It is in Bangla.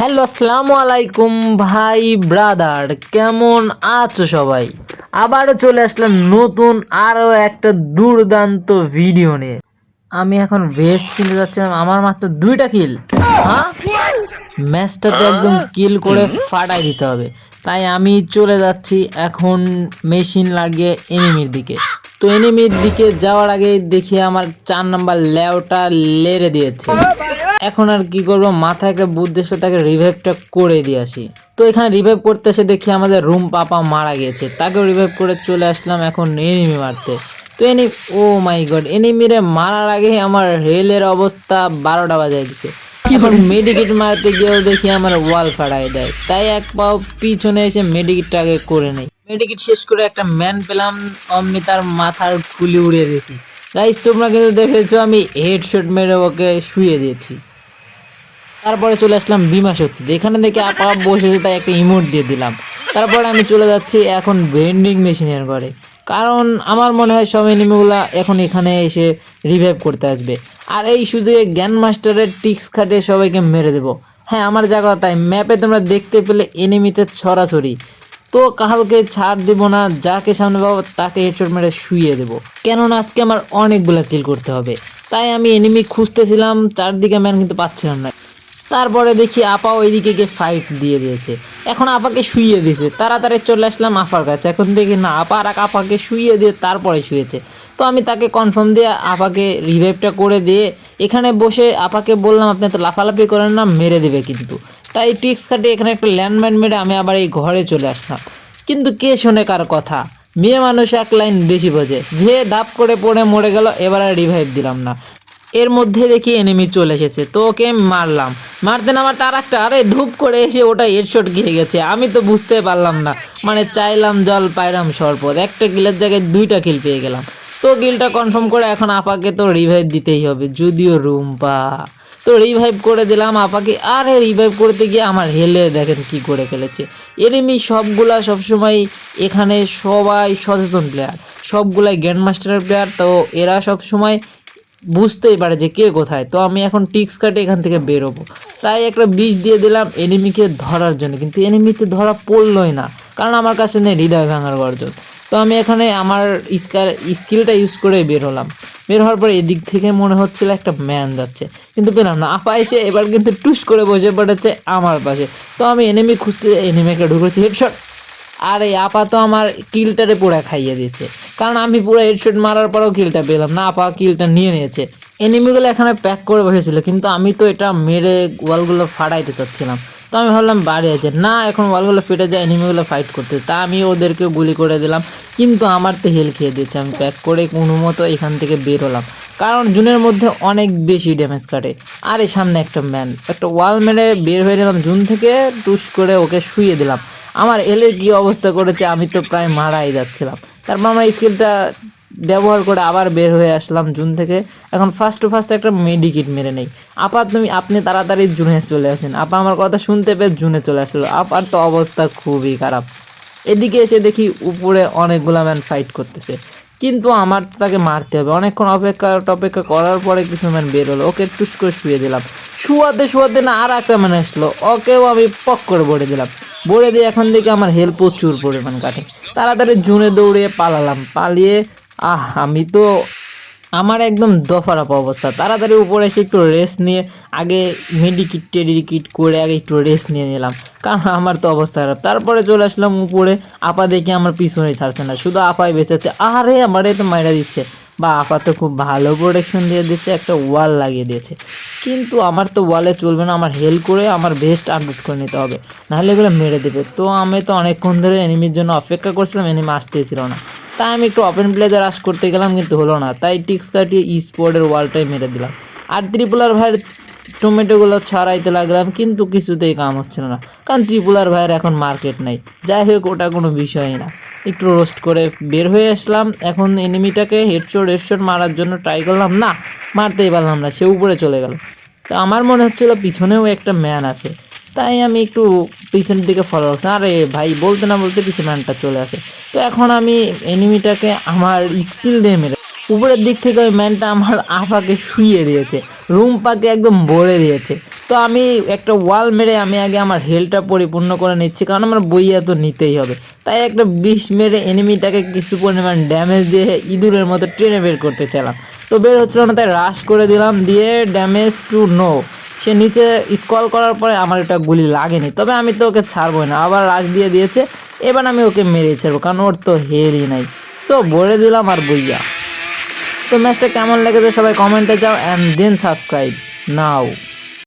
হ্যালো, আসসালামু আলাইকুম ভাই ব্রাদার, কেমন আছো সবাই? আবারও চলে আসলাম নতুন আরও একটা দুর্দান্ত ভিডিও নিয়ে। আমি এখন ভেস্ট কিনতে যাচ্ছিলাম, আমার মাত্র দুইটা কিল হ্যাঁ? ম্যাচটাতে একদম কিল করে ফাটাই দিতে হবে। তাই আমি চলে যাচ্ছি এখন মেশিন লাগিয়ে এনিমির দিকে। তো এনিমির দিকে যাওয়ার আগে দেখি আমার চার নাম্বার লেওটা লেড়ে দিয়েছে। এখন আর কি করব? মাথায় একটা এসে তাকে রিভাইভটা করে দিয়ে আসি। তো এখানে রিভাইভ করতে এসে দেখি আমাদের রুম পাপা মারা গেছে তাকেও রিভাইভ করে চলে আসলাম এখন এনিমি মারতে। তো এনি ও মাই গড এনিমিরে মারার আগে আমার রেলের অবস্থা বারোটা বাজায় দিছে এখন মেডিকেট মারতে গিয়েও দেখি আমার ওয়াল ফাড়াই দেয়। তাই এক পাও পিছনে এসে মেডিকেটটা আগে করে নেই। মেডিকেট শেষ করে একটা ম্যান পেলাম অমনি তার মাথার খুলি উড়িয়ে দিয়েছি। গাইস তোমরা কিন্তু দেখেছ আমি হেডশট মেরে ওকে শুয়ে দিয়েছি। তারপরে চলে আসলাম বিমা শক্তিতে এখানে দেখে আপা বসেছে তাই একটা ইমোট দিয়ে দিলাম। তারপরে আমি চলে যাচ্ছি এখন ভেন্ডিং মেশিনের ঘরে। কারণ আমার মনে হয় সব এনিমিগুলা এখন এখানে এসে রিভাইভ করতে আসবে। আর এই সুযোগে জ্ঞান মাস্টারের টিক্স খাটিয়ে সবাইকে মেরে দেবো। হ্যাঁ আমার জায়গা তাই। ম্যাপে তোমরা দেখতে পেলে এনিমিতে ছড়াছড়ি। তো কাউকে ছাড় দেবো না, যাকে সামনে পাবো তাকে হেডশট মেরে শুয়ে দেবো। কেননা আজকে আমার অনেকগুলো কিল করতে হবে। তাই আমি এনিমি খুঁজতেছিলাম, চারদিকে ম্যান কিন্তু পাচ্ছিলাম না। তারপরে দেখি আপা ওইদিকে গিয়ে ফাইট দিয়ে দিয়েছে। এখন আপাকে শুইয়ে দিয়েছে। তাড়াতাড়ি চলে আসলাম আপার কাছে। এখন দেখি না, আপা আর আপাকে শুইয়ে দিয়ে তারপরে শুয়েছে। তো আমি তাকে কনফার্ম দিয়ে আপাকে রিভাইভটা করে দিয়ে এখানে বসে আপাকে বললাম, আপনি তো লাফালাফি করেন না, মেরে দেবে কিন্তু। তাই টিক্স কাটিয়ে এখানে একটা ল্যান্ডমাইন মেরে আমি আবার এই ঘরে চলে আসলাম। কিন্তু কে শোনে কার কথা? মেয়ে মানুষ এক লাইন বেশি বোঝে। যে ধাপ করে পড়ে মরে গেল, এবার আর রিভাইভ দিলাম না। এর মধ্যে দেখি এনিমি চলে এসেছে। তো ওকে মারলাম। মারতে না মারতে আর একটা আরে ধূপ করে এসে ওটা হেডশট গিয়ে গেছে। আমি তো বুঝতে পারলাম না। মানে চাইলাম, জল, পাইলাম সরপত একটা কিলের জায়গায় দুইটা কিল পেয়ে গেলাম। তো গিলটা কনফার্ম করে এখন আপাকে তো রিভাইভ দিতেই হবে। যদিও রুম্পা। তো রিভাইভ করে দিলাম আপাকে। আরে রিভাইভ করতে গিয়ে আমার হেলে দেখেন কি করে ফেলেছে এনিমি সবগুলা সবসময় এখানে সবাই সচেতন প্লেয়ার সবগুলাই গ্র্যান্ড মাস্টারের প্লেয়ার তো এরা সব সময় বুঝতেই পারে যে কে কোথায়। তো আমি এখন টিক্স কাটে এখান থেকে বেরোবো। তাই একটা বিষ দিয়ে দিলাম এনিমিকে ধরার জন্য। কিন্তু এনিমিতে ধরা পড়লোই না, কারণ আমার কাছে নেই হৃদয় ভাঙার গর্জন। তো আমি এখানে আমার স্কিলটা ইউজ করে বের হলাম। বের হওয়ার পরে এদিক থেকে মনে হচ্ছিল একটা ম্যান যাচ্ছে। কিন্তু পেলাম না। আপা এসে এবার কিন্তু টুস করে বসে পড়েছে আমার পাশে। তো আমি এনিমি খুঁজতে এনিমিকে ঢুকেছি। হেডশট আর এই আপা তো আমার কিলটারে পোড়া খাইয়ে দিয়েছে। কারণ আমি পুরো হেডশট মারার পরেও কিলটা পেলাম। না, আপা কিলটা নিয়ে নিয়েছে। এনিমিগুলো এখানে প্যাক করে বসেছিল, কিন্তু আমি তো এটা মেরে ওয়ালগুলো ফাটাইতে চাচ্ছিলাম। তো আমি ভাবলাম, বাড়ি আছে। না, এখন ওয়ালগুলো ফেটে যায় এনিমিগুলো ফাইট করতে। তা আমি ওদেরকে গুলি করে দিলাম, কিন্তু আমার তো হেল খেয়ে দিয়েছে। আমি প্যাক করে কোনো মতো এখান থেকে বের হলাম। কারণ জুনের মধ্যে অনেক বেশি ড্যামেজ কাটে। আর এই সামনে একটা ম্যান একটা ওয়াল মেরে বের হয়ে গেলাম জুন থেকে, টুস করে ওকে শুয়ে দিলাম। আমার এলের কি অবস্থা করেছে, আমি তো প্রায় মারাই যাচ্ছিলাম। তারপর আমরা স্কিলটা ব্যবহার করে আবার বের হয়ে আসলাম জুন থেকে। এখন ফার্স্ট টু ফার্স্ট একটা মেডিকিট মেরে নেই। আপা, তুমি, আপনি তাড়াতাড়ি জুনে চলে আসেন। আপা আমার কথা শুনতে পেয়ে জুনে চলে আসলো। আপার তো অবস্থা খুবই খারাপ। এদিকে এসে দেখি উপরে অনেকগুলো ম্যান ফাইট করতেছে। কিন্তু আমার তো তাকে মারতে হবে। অনেকক্ষণ অপেক্ষা অপেক্ষা করার পরে কিছু ম্যান বের হলো। ওকে টুস করে শুয়ে দিলাম। শুয়াতে শুয়াতে না আর একটা ম্যান আসলো। ওকেও আমি পক করে ভরে দিলাম। বলে দিয়ে এখন থেকে আমার হেল্প প্রচুর পরিমাণ কাটে। তাড়াতাড়ি জুনে দৌড়ে পালালাম। পালিয়ে, আহ, আমি তো আমার একদম দফারাপ অবস্থা। তাড়াতাড়ি উপরে এসে একটু রেস্ট নিয়ে, আগে মেডিকিট টেডিকিট করে আগে একটু রেস্ট নিয়ে নিলাম। কারণ আমার তো অবস্থা খারাপ। তারপরে চলে আসলাম উপরে। আপা দেখে আমার পিছনে ছাড়ছে না। শুধু আপাই বেঁচেছে। আরে আমার তো মাইরা দিচ্ছে। বা আপা তো খুব ভালো প্রোটেকশন দিয়ে দিচ্ছে, একটা ওয়াল লাগিয়ে দিয়েছে। কিন্তু আমার তো ওয়ালে চলবে না। আমার হেল্প করে আমার বেস্ট আপডেট করে নিতে হবে। নাহলে এগুলো মেরে দেবে। তো আমি তো অনেকক্ষণ ধরে এনিমির জন্য অপেক্ষা করছিলাম। এনিমি আসতেছিল না। তাই আমি একটু ওপেন প্লেতে রাশ করতে গেলাম, কিন্তু হলো না। তাই টিক্স কাটিয়ে স্পোর্টের ওয়ালটাই মেরে দিলাম। আর ত্রিপুলার ভাইয়ের টমেটোগুলো ছড়াইতে লাগলাম, কিন্তু কিছুতেই কাম হচ্ছিল না। কারণ ত্রিপুলার ভাইয়ের এখন মার্কেট নাই। যাই হোক, ওটা কোনো বিষয়ই না। একটু রোস্ট করে বের হয়ে আসলাম। এখন এনিমিটাকে হেডশট হেডশট মারার জন্য ট্রাই করলাম। না, মারতেই পারলাম না, সে উপরে চলে গেল। তো আমার মনে হচ্ছিল পিছনেও একটা ম্যান আছে। তাই আমি একটু পিছনের দিকে ফলো রাখছি আরে ভাই, বলতে না বলতে পিছনে ম্যানটা চলে আসে। তো এখন আমি এনিমিটাকে আমার স্কিল দিয়ে মেরে, উপরের দিক থেকে ওই ম্যানটা আমার আপাকে শুইয়ে দিয়েছে রুম পাকে একদম ভরে দিয়েছে। তো আমি একটা ওয়াল মেরে আমি আগে আমার হেলটা পরিপূর্ণ করে নিচ্ছি, কারণ আমার বইয়া তো নিতেই হবে। তাই একটা বিষ মেরে এনিমিটাকে কিছু পরিমাণ ড্যামেজ দিয়ে ইঁদুরের মতো ট্রেনে বের করতে চাইলাম। তো বের হচ্ছিল না, তাই রাশ করে দিলাম, দিয়ে ড্যামেজ টু নো সে নিচে স্কল করার পরে আমার এটা গুলি লাগেনি, তবে আমি তো ওকে ছাড়বোই না, আবার রাশ দিয়ে দিয়েছে, এবার আমি ওকে মেরে ছাড়বো, কারণ ওর তো হেলই নাই। সো বলে দিলাম আর বইয়া। তো ম্যাচটা কেমন লেগেছে সবাই কমেন্টে যাও অ্যান্ড দেন সাবস্ক্রাইব নাও